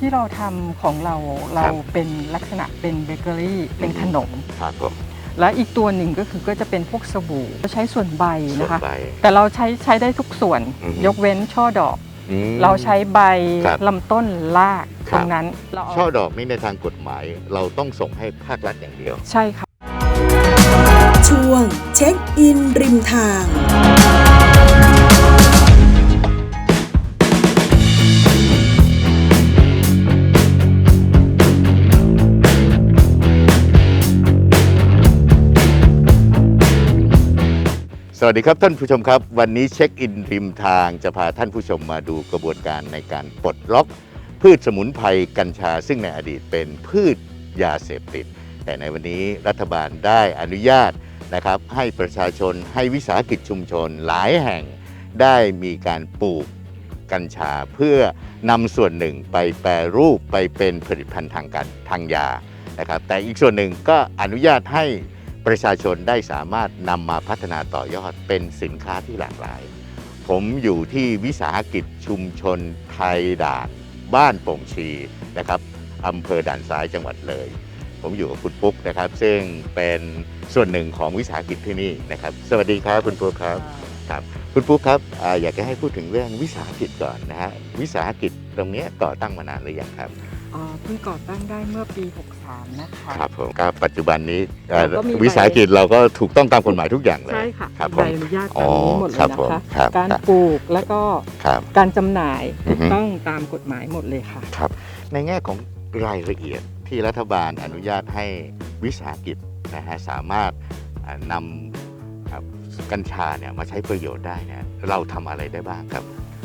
ที่เราทำของเราเราครับเป็นลักษณะเป็นเบเกอรี่เป็นขนมครับผมและอีกตัวหนึ่งก็คือก็จะเป็นพวกสบู่เราใช้ส่วนใบส่วนนะคะใบแต่เราใช้ใช้ได้ทุกส่วนอือฮึยกเว้นช่อดอกอืมเราใช้ใบครับลำต้นรากคตรับรงนั้นเราเอาช่อดอกนี่ในทางกฎหมาย เราต้องส่งให้ภาครัฐอย่างเดียว ใช่ค่ะ ช่วงเช็คอินริมทาง สวัสดีครับท่านผู้ชมครับ วันนี้เช็คอินริมทางจะพาท่านผู้ชมมาดูกระบวนการในการปลดล็อก พืชสมุนไพรกัญชา ซึ่งในอดีตเป็นพืชยาเสพติด แต่ในวันนี้รัฐบาลได้อนุญาตนะครับ ให้ประชาชนให้วิสาหกิจชุมชนหลายแห่งได้มีการปลูกกัญชา เพื่อนำส่วนหนึ่งไปแปรรูปไปเป็นผลิตภัณฑ์ทางการทางยานะครับแต่อีกส่วนหนึ่งก็อนุญาตให้ ประชาชนได้สามารถนำมาพัฒนาต่อยอดเป็นสินค้าที่หลากหลาย ผมอยู่ที่วิสาหกิจชุมชนไทยด่านบ้านโป่งชีนะครับอำเภอด่านซ้ายจังหวัดเลย ผมอยู่กับคุณปุ๊กนะครับ ซึ่งเป็นส่วนหนึ่งของวิสาหกิจที่นี่นะครับ สวัสดีครับคุณปุ๊กครับครับคุณปุ๊กครับอาอยากจะให้พูดถึงเรื่องวิสาหกิจก่อนนะฮะวิสาหกิจตรงเนี้ยก่อตั้งมานานหรือยังครับ อ่าเพิ่งก่อตั้งได้เมื่อปี 63 นะคะ ครับผมก็ปัจจุบันนี้เอ่อเราก็มีใบ วิสาหกิจเราก็ถูกต้องตามกฎหมายทุกอย่างเลยใช่ค่ะครับผใบมอนุญาตอ๋ตาอมนี้หมดเลครัยบนะผมคะ ครับ การครับปลูกแล้วก็ครับ การจำหน่ายอืถูอกฮึ ต้องตามกฎหมายหมดเลยค่ะ ครับ ในแง่ของรายละเอียดที่รัฐบาลอนุญาตให้วิสาหกิจนะฮะสามารถอ่านำครับกัญชาเนี่ยมาใช้ประโยชน์ได้เนี่ยเราทำอะไรได้บ้างครับ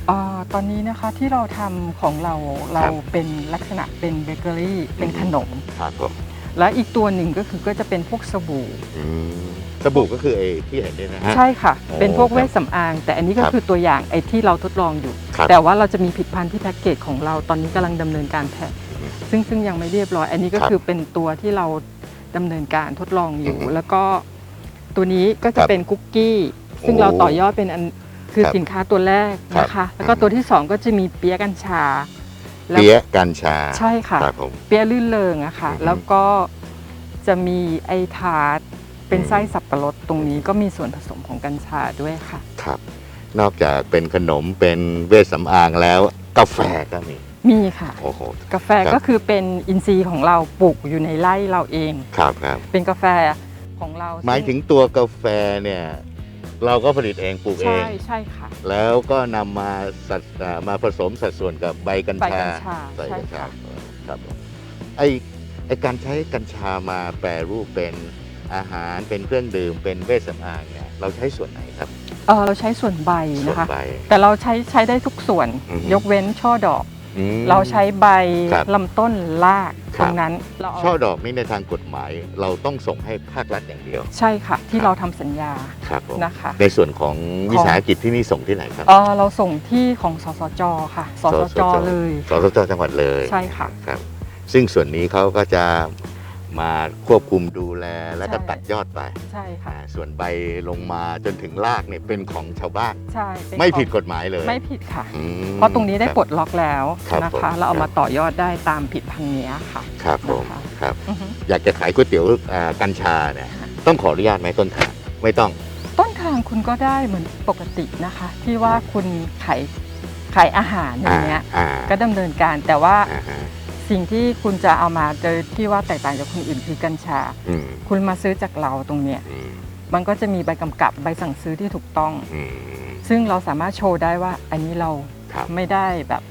อาตอนนี้นะคะที่เราทำของเราเราครับเป็นลักษณะเป็นเบเกอรี่เป็นขนม ครับผมและอีกตัวหนึ่งก็คือก็จะเป็นพวกสบู่ อืมสบู่ก็คือไอ้ที่เห็นเนี่ยนะฮะ ใช่ค่ะ โอ้เป็นพวกครับเวชสำอาง แต่อันนี้ก็ครับคือตัวอย่างไอ้ที่เราทดลองอยู่ ครับแต่ว่าเราจะมีผลิดพันธ์ที่แพ็กเกจของเราตอนนี้กำลังดำเนินการแพ็คอืมซึ่งซึ่งยังไม่เรียบร้อย อันนี้ก็ครับคือเป็นตัวที่เราดำเนินการทดลองอยู่ อืมแล้วก็ตัวนี้ก็คจะรับเป็นคุกกี้ ซึ่งโอ้เราต่อยอดเป็นอัน คือครับสินค้าตัวแรกนะครัคะ บ แล้วก็อืมตัวที่สองก็จะมีเปี๊ยะกัญชาแล้วเปี๊ยะกัญชาใช่ค่ะ ครับผม เปี๊ยะลื่นเริงอะค่ะ อือฮึแล้วก็จะมีไอทาร์ตเป็นอืมไส้สับปะรดตรงนี้ก็มีส่วนผสมของกัญชาด้วยค่ะ ครับ นอกจากเป็นขนมเป็นเวชสำอางแล้วกาแฟก็มี มีค่ะ โอ้โห กาแฟครับ ก็คือเป็นอินทรีย์ของเราปลูกอยู่ในไร่เราเอง ครับครับเป็นกาแฟของเราหมายถึงตัวกาแฟเนี่ย เราก็ผลิตเองปลูกเอใช่ง ใช่ค่ะ แล้วก็นำมาสัดอ่ามาผสมสัดส่วนกับใบกัญใบชากัญชาใบใช่กัญชาค่ะ ครับผมไอไอการใช้กัญชามาแปรรูปเป็นอาหารเป็นเครื่องดื่มเป็นเวชสำอางเนี่ยเราใช้ส่วนไหนครับเออเราใช้ส่วนใบส่วนะนคะ ใบ แต่เราใช้ใช้ได้ทุกส่วน อือฮึ ยกเว้นช่อดอก อืม เราใช้ใบครับลำต้นรากครัตบรงนั้นเราเอาช่อดอกนี่ในทางกฎหมาย เราต้องส่งให้ภาครัฐอย่างเดียว ใช่ค่ะ ที่เราทำสัญญาครับผมนะคะในส่วนของวิสาหกิจที่นี่ส่งที่ไหนครับ เออเราส่งที่ของสสจค่ะสสจเลย สสจจังหวัดเลยใช่ค่ะ ครับ ซึ่งส่วนนี้เขาก็จะ มาควบคุมดูแลแล้วก็ใช่ตัดยอดไปใช่ค่ะ อ่าส่วนใบลงมาจนถึงรากเนี่ยเป็นของชาวบ้าน ใช่เป็นไม่ของผิดกฎหมายเลยไม่ผิดค่ะ อืม เพราะตรงนี้ได้คบปลดล็อกแล้วครับนะผมคะเราเอาครัมาบต่อยอดได้ตามผิดพันธุ์เนี้ยค่ะ ครับผมนะคะ ครับ อือฮึอยากจะขายก๋วยเตี๋ยวอ่ากัญชาเนี่ยต้องขออนุญาตไหมต้นทางไม่ต้อง ต้นทางคุณก็ได้เหมือนปกตินะคะ ที่ว่าคุณขายขายอาหารอย่างเงี้ย อ่าก็ดำเนินการแต่ว่าอ่าฮะ สิ่งที่คุณจะเอามาโดยที่ว่าแตกต่างจากคนอื่นคือกัญชา อืมคุณมาซื้อจากเราตรงเนี้ยอืมมันก็จะมีใบกำกับใบสั่งซื้อที่ถูกต้อง อืมซึ่งเราสามารถโชว์ได้ว่าอันนี้เราครับไม่ได้แบบ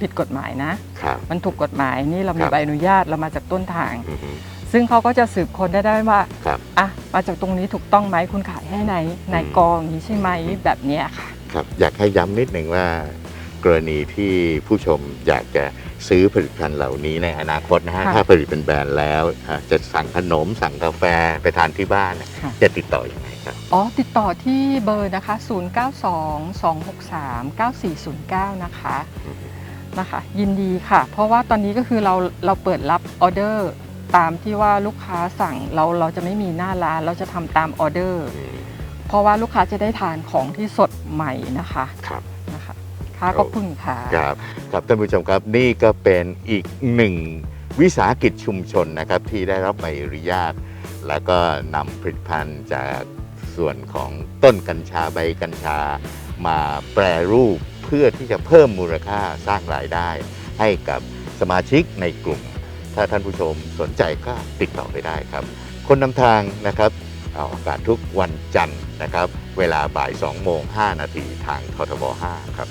ผิดกฎหมายนะ ครับ มันถูกกฎหมายนี่เรามีครับ ใบอนุญาตเรามาจากต้นทาง อืม ซึ่งเขาก็จะสืบค้นได้ได้ว่าครับอะมาจากตรงนี้ถูกต้องไหมคุณขายให้ในนายกองอย่างนี้ใช่ไหมแบบเนี้ยค่ะ ครับอยากให้ย้ำนิดหนึ่งว่า กรณีที่ผู้ชมอยากจะซื้อผลิตภัณฑ์เหล่านี้ในอนาคตนะฮะ ค่ะถ้าผลิตเป็นแบรนด์แล้วอะจะสั่งขนมสั่งกาแฟไปทานที่บ้านเนี่ยค่ะ จะติดต่ออยังไงครับ อ๋อ ติดต่อที่เบอร์นะคะ 0922639409 นะคะอืม นะคะ ยินดีค่ะ เพราะว่าตอนนี้ก็คือเราเราเปิดรับออเดอร์ตามที่ว่าลูกค้าสั่งเราเราจะไม่มีหน้าร้านเราจะทำตามออเดอร์ อืมเพราะว่าลูกค้าจะได้ทานของที่สดใหม่นะคะ ครับนะคะคค่ะ ขอบคุณค่ะ ครับครับท่านผู้ชมครับนี่ก็เป็นอีกหนึ่งวิสาหกิจชุมชนนะครับที่ได้รับใบอนุญาต แล้วก็นำผลิตภัณฑ์จากส่วนของต้นกัญชาใบกัญชา มาแปรรูปเพื่อที่จะเพิ่มมูลค่าสร้างรายได้ ให้กับสมาชิกในกลุ่ม ถ้าท่านผู้ชมสนใจก็ติดต่อไปได้ครับ คนนำทางนะครับเอาอากาศทุกวันจันทร์นะครับ เวลาบ่าย 2 โมง 5 นาทีทางททบ 5 ครับ